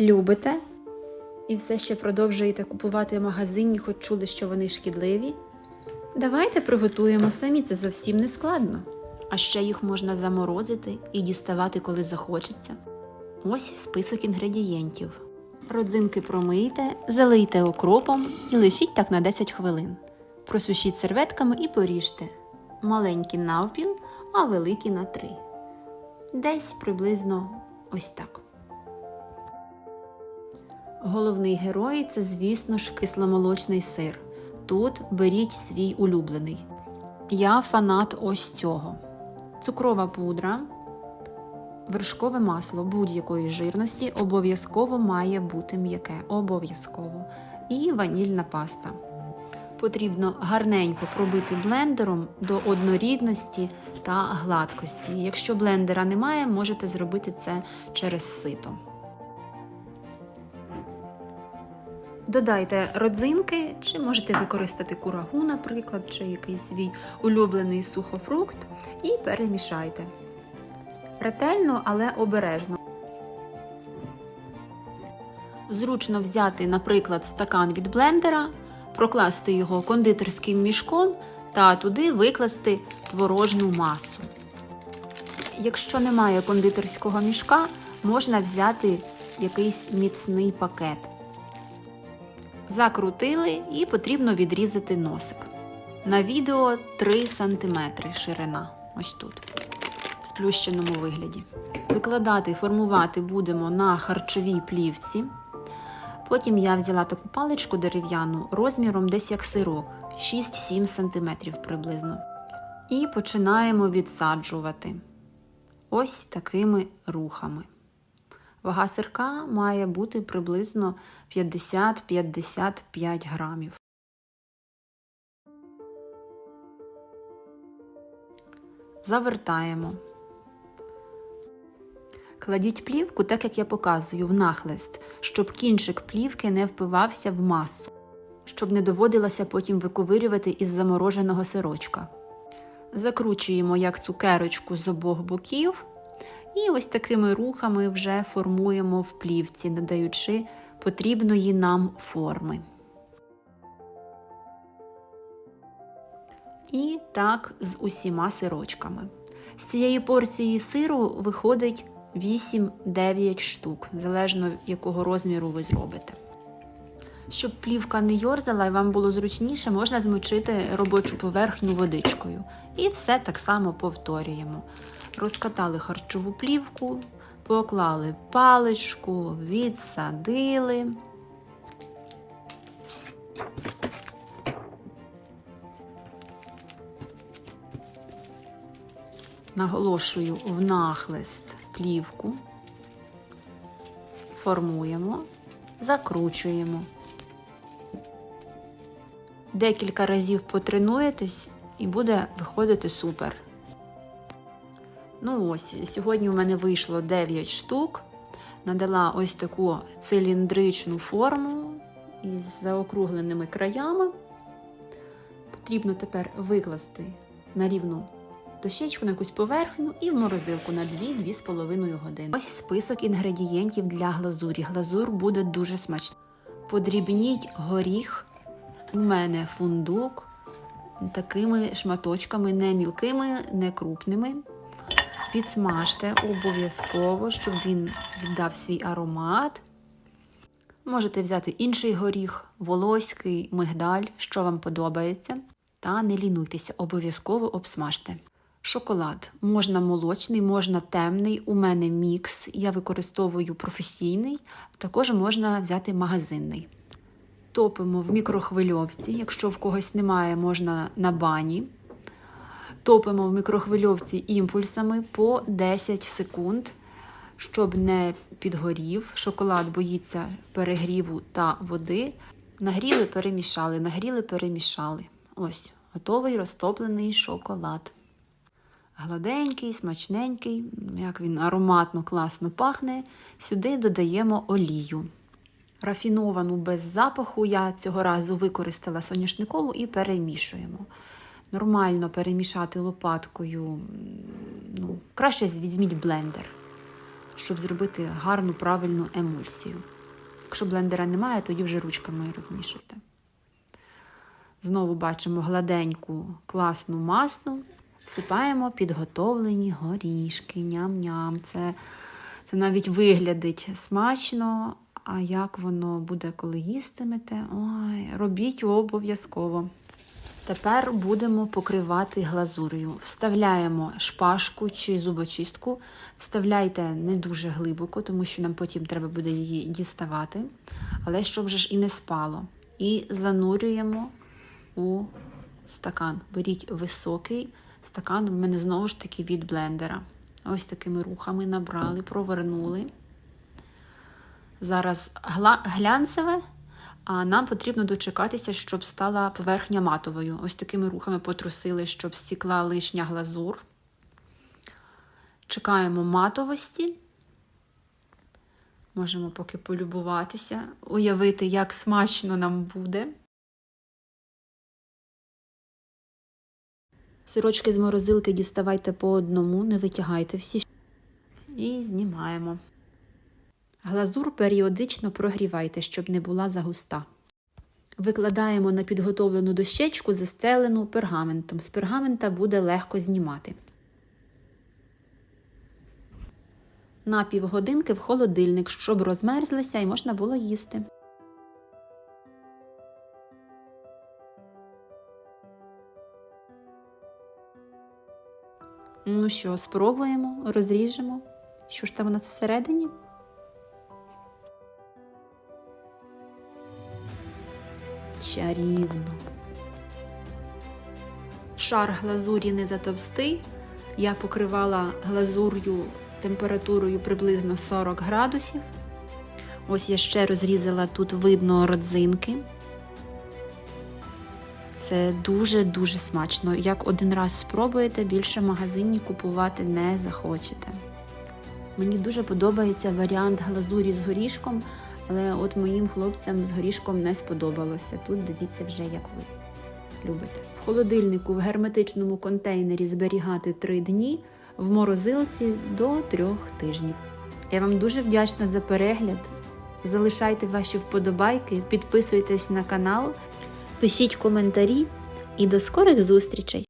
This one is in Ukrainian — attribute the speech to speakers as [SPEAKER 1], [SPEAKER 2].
[SPEAKER 1] Любите? І все ще продовжуєте купувати в магазині, хоч чули, що вони шкідливі? Давайте приготуємо самі, це зовсім не складно. А ще їх можна заморозити і діставати, коли захочеться. Ось список інгредієнтів. Родзинки промийте, залийте окропом і лишіть так на 10 хвилин. Просушіть серветками і поріжте. Маленькі навпіл, а великі на 3. Десь приблизно ось так. Головний герой це, звісно ж, кисломолочний сир. Тут беріть свій улюблений. Я фанат ось цього: цукрова пудра, вершкове масло будь-якої жирності обов'язково має бути м'яке. Обов'язково. І ванільна паста. Потрібно гарненько пробити блендером до однорідності та гладкості. Якщо блендера немає, можете зробити це через сито. Додайте родзинки, чи можете використати курагу, наприклад, чи якийсь свій улюблений сухофрукт, і перемішайте. Ретельно, але обережно. Зручно взяти, наприклад, стакан від блендера, прокласти його кондитерським мішком та туди викласти творожну масу. Якщо немає кондитерського мішка, можна взяти якийсь міцний пакет. Закрутили і потрібно відрізати носик. На відео 3 см ширина. Ось тут, в сплющеному вигляді. Викладати, формувати будемо на харчовій плівці. Потім я взяла таку паличку дерев'яну розміром десь як сирок, 6-7 см приблизно. І починаємо відсаджувати ось такими рухами. Вага сирка має бути приблизно 50-55 грамів. Завертаємо. Кладіть плівку, так як я показую, в нахлист, щоб кінчик плівки не впивався в масу, щоб не доводилося потім виковирювати із замороженого сирочка. Закручуємо як цукерочку з обох боків. І ось такими рухами вже формуємо в плівці, надаючи потрібної нам форми. І так з усіма сирочками. З цієї порції сиру виходить 8-9 штук, залежно якого розміру ви зробите. Щоб плівка не йорзала і вам було зручніше, можна змочити робочу поверхню водичкою. І все так само повторюємо. Розкатали харчову плівку, поклали паличку, відсадили. Наголошую в нахлист плівку, формуємо, закручуємо. Декілька разів потренуєтесь і буде виходити супер. Ну ось, сьогодні у мене вийшло 9 штук. Надала ось таку циліндричну форму із заокругленими краями. Потрібно тепер викласти на рівну дощечку на якусь поверхню і в морозилку на 2-2,5 години. Ось список інгредієнтів для глазурі. Глазур буде дуже смачна. Подрібніть горіх, у мене фундук такими шматочками, не мілкими, не крупними. Підсмажте обов'язково, щоб він віддав свій аромат. Можете взяти інший горіх, волоський, мигдаль, що вам подобається. Та не лінуйтеся, обов'язково обсмажте. Шоколад можна молочний, можна темний. У мене мікс. Я використовую професійний, також можна взяти магазинний. Топимо в мікрохвильовці. Якщо в когось немає, можна на бані. Топимо в мікрохвильовці імпульсами по 10 секунд, щоб не підгорів. Шоколад боїться перегріву та води. Нагріли, перемішали, нагріли, перемішали. Ось, готовий розтоплений шоколад. Гладенький, смачненький, як він ароматно, класно пахне. Сюди додаємо олію. Рафіновану без запаху я цього разу використала соняшникову і перемішуємо. Нормально перемішати лопаткою, ну, краще візьміть блендер. щоб зробити гарну правильну емульсію. Якщо блендера немає, тоді вже ручками розмішуйте. Знову бачимо гладеньку класну масу. Всипаємо підготовлені горішки. Ням-ням. Це, це навіть виглядить смачно. А як воно буде, коли їстимете? Ой, робіть обов'язково. Тепер будемо покривати глазур'ю. Вставляємо шпажку чи зубочистку. Вставляйте не дуже глибоко, тому що нам потім треба буде її діставати. Але щоб вже ж і не спало. І занурюємо у стакан. Беріть високий стакан, у мене знову ж таки від блендера. Ось такими рухами набрали, провернули. Зараз глянцеве, а нам потрібно дочекатися, щоб стала поверхня матовою. Ось такими рухами потрусили, щоб стікла лишня глазур. Чекаємо матовості. Можемо поки полюбуватися, уявити, як смачно нам буде. Сирочки з морозилки діставайте по одному, не витягайте всі. І знімаємо. Глазур періодично прогрівайте, щоб не була загуста. Викладаємо на підготовлену дощечку, застелену пергаментом. З пергамента буде легко знімати. На півгодинки в холодильник, щоб розмерзлися і можна було їсти. Ну що, спробуємо, розріжемо. Що ж там у нас всередині? Чарівно. Шар глазурі не затовстий. Я покривала глазур'ю температурою приблизно 40 градусів. Ось я ще розрізала тут видно родзинки. Це дуже-дуже смачно. Як один раз спробуєте, більше в магазині купувати не захочете. Мені дуже подобається варіант глазурі з горішком, але от моїм хлопцям з горішком не сподобалося. Тут дивіться вже, як ви любите. В холодильнику в герметичному контейнері зберігати 3 дні, в морозилці до 3 тижнів. Я вам дуже вдячна за перегляд. Залишайте ваші вподобайки, підписуйтесь на канал, пишіть коментарі і до скорих зустрічей!